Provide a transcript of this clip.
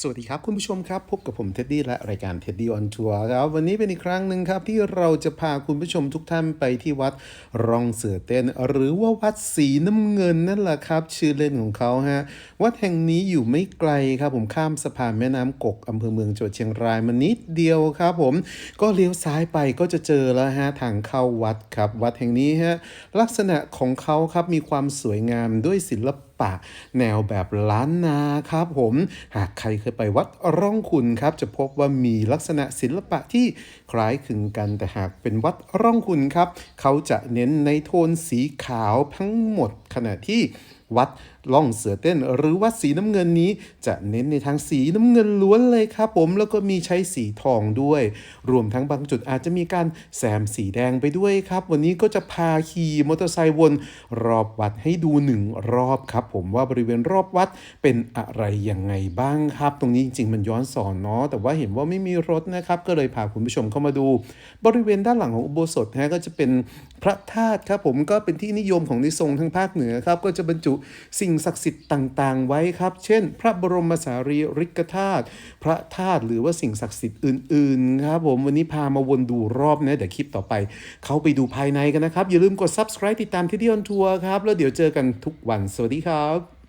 สวัสดีครับคุณผู้ชมครับ พบกับผมเท็ดดี้และรายการเท็ดดี้ออนทัวร์ครับ วันนี้เป็นอีกครั้งหนึ่งครับ ที่เราจะพาคุณผู้ชมทุกท่านไปที่วัดรองเสือเต้น หรือว่าวัดสีน้ำเงินนั่นแหละครับ ชื่อเล่นของเขาฮะวัดแห่งนี้อยู่ไม่ไกลครับ ผมข้ามสะพานแม่น้ำกกอำเภอเมืองจังหวัดเชียงรายมานิดเดียวครับผมก็เลี้ยวซ้ายไปก็จะเจอแล้วฮะทางเข้าวัดครับ วัดแห่งนี้ฮะลักษณะของเขาครับมีความสวยงามด้วยศิลป ป่าแนวแบบล้านนาครับผม หากใครเคยไปวัดร่องขุนครับ จะพบว่ามีลักษณะศิลปะที่คล้ายคลึงกันแต่หากเป็นวัดร่องขุนครับ เขาจะเน้นในโทนสีขาวทั้งหมด ขณะที่วัดล่องเสือเต้น หรือวัดสีน้ำเงินนี้จะเน้นในทางสีน้ำเงินล้วนเลยครับผมแล้วก็มีใช้สีทองด้วย รวมทั้งบางจุดอาจจะมีการแซมสีแดงไปด้วยครับ วันนี้ก็จะพาขี่มอเตอร์ไซค์วนรอบวัดให้ดูหนึ่งรอบครับผมว่าบริเวณรอบวัดเป็นอะไรยังไงบ้างครับ ตรงนี้จริงๆมันย้อนสอนเนาะแต่ว่าเห็นว่าไม่มีรถนะครับ ก็เลยพาคุณผู้ชมเข้ามาดู บริเวณด้านหลังของอุโบสถนะก็จะเป็นพระธาตุครับผมก็เป็นที่นิยมของในทรงทั้งภาคเหนือครับก็จะบรรจุสิ่งศักดิ์สิทธิ์ต่างๆ ไว้ครับ เช่น พระบรมสารีริกธาตุพระธาตุหรือว่าสิ่งศักดิ์สิทธิ์อื่นๆครับผมวันนี้พามาวนดูรอบนะเดี๋ยวคลิปต่อไป เขาไปดูภายในกันนะครับ อย่าลืมกด subscribe ติดตามที่เดียนทัวร์ครับ แล้วเดี๋ยวเจอกันทุกวันสวัสดีครับ